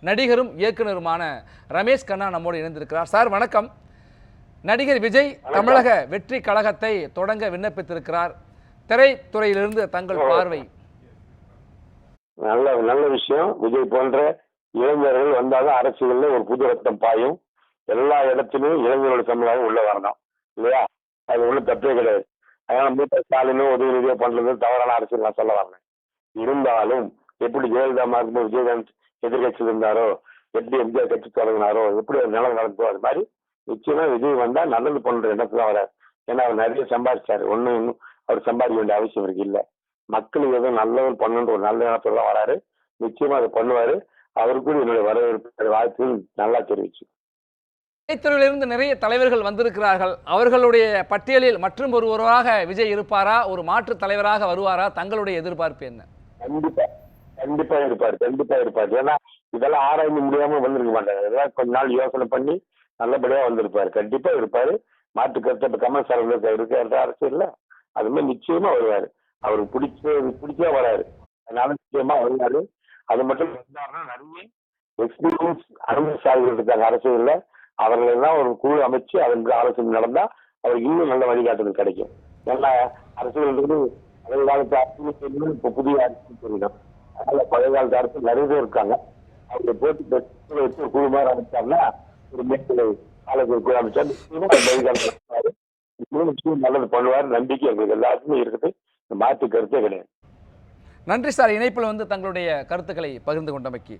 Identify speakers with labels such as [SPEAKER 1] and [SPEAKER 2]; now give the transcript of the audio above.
[SPEAKER 1] நடிகரும் இயக்குனருமான ரமேஷ் கண்ணா நம்மோடு இணைந்திருக்கிறார். சார் வணக்கம். நடிகர் விஜய் தமிழக வெற்றி கழகத்தை தொடங்க விண்ணப்பித்திருக்கிறார். திரைத்துறையிலிருந்து தங்கள் பார்வை.
[SPEAKER 2] நல்ல நல்ல விஷயம். விஜய் போன்ற இளைஞர்கள் வந்தாலும் அரசியல்ல ஒரு புது ரத்தம் பாயும். எல்லா இடத்துலயும் இளைஞரோட சமுதாயம் உள்ள வரணும். இல்லையா? அது ஒன்றும் தப்பே கிடையாது. அதனால மூத்த ஸ்டாலினும் உதவிநிதியோ பண்றது தவறான அரசியல் நான் சொல்ல வரேன் இருந்தாலும் எப்படி ஜெயலலிதா இருக்கும்போது விஜயகாந்த் எதிர்கட்சியில் இருந்தாரோ எப்படி எம்ஜிஆர் கட்சி தொடங்கினாரோ எப்படி ஒரு நிலம் நடந்தோ அது மாதிரி நிச்சயமா விஜய் வந்தா நல்லது பண்ற இடத்துல வராரு ஏன்னா அவர் நிறைய சம்பாதிச்சாரு. ஒன்னும் இன்னும் அவர் சம்பாதிக்க வேண்டிய அவசியம் இருக்கு இல்ல. மக்களுக்கு எதுவும் நல்லது பண்ணணுன்ற ஒரு நல்ல எண்ணத்துல தான் வராரு. நிச்சயமா அதை பண்ணுவாரு. அவருக்கும் என்னுடைய வரவேற்பு வாழ்த்து நல்லா தெரிவிச்சு.
[SPEAKER 1] திரைத்துறையிலிருந்து நிறைய தலைவர்கள் வந்திருக்கிறார்கள். அவர்களுடைய பட்டியலில் மற்றும் ஒருவராக விஜய் இருப்பாரா? ஒரு மாற்று தலைவராக வருவாரா? தங்களுடைய எதிர்பார்ப்பு என்ன?
[SPEAKER 2] கண்டிப்பா. கண்டிப்பா இருப்பார் கண்டிப்பா இருப்பார். ஏன்னா இதெல்லாம் ஆராய்ந்து முடியாம வந்திருக்க மாட்டாங்க இதெல்லாம் கொஞ்ச நாள் யோசனை பண்ணி நல்லபடியா வந்திருப்பாரு. கண்டிப்பா இருப்பாரு. மாற்று கருத்து இப்ப கமல் சார் இருக்க இருக்க அரசியல்ல. அது மாதிரி நிச்சயமா வருவாரு. அவருக்கு பிடிச்ச பிடிச்சா வராரு. அதனால நிச்சயமா வருவாரு. அது மட்டும் இருந்தாருன்னா நிறைய எக்ஸ்பீரியன்ஸ் அனுபவசாலிகள் இருக்காங்க அரசியல்ல. அவர்கள் எல்லாம் ஒரு குழு அமைச்சு அதற்கு ஆலோசனை நடந்தா அவருக்கு இன்னும் நல்ல வழிகாட்டுதல் கிடைக்கும். ஏன்னா அரசியல் பழைய காலத்து அரசியல் தெரியும் புதிய அரசியல் அதனால பழைய காலத்து அரசு நிறைய பேர் இருக்காங்க. அவங்க போட்டு வச்சு ஒரு குழு மாதிரி அமைச்சாங்கன்னா ஒரு மேற்கொள்ள ஆலோசனை குழு அமைச்சா நிச்சயம் நல்லது பண்ணுவார். நம்பிக்கை எங்களுக்கு எல்லாத்துக்குமே இருக்குது. இந்த மாற்று கருத்தே கிடையாது.
[SPEAKER 1] நன்றி சார். இணைப்பில் வந்து தங்களுடைய கருத்துக்களை பகிர்ந்து கொண்டமைக்கு.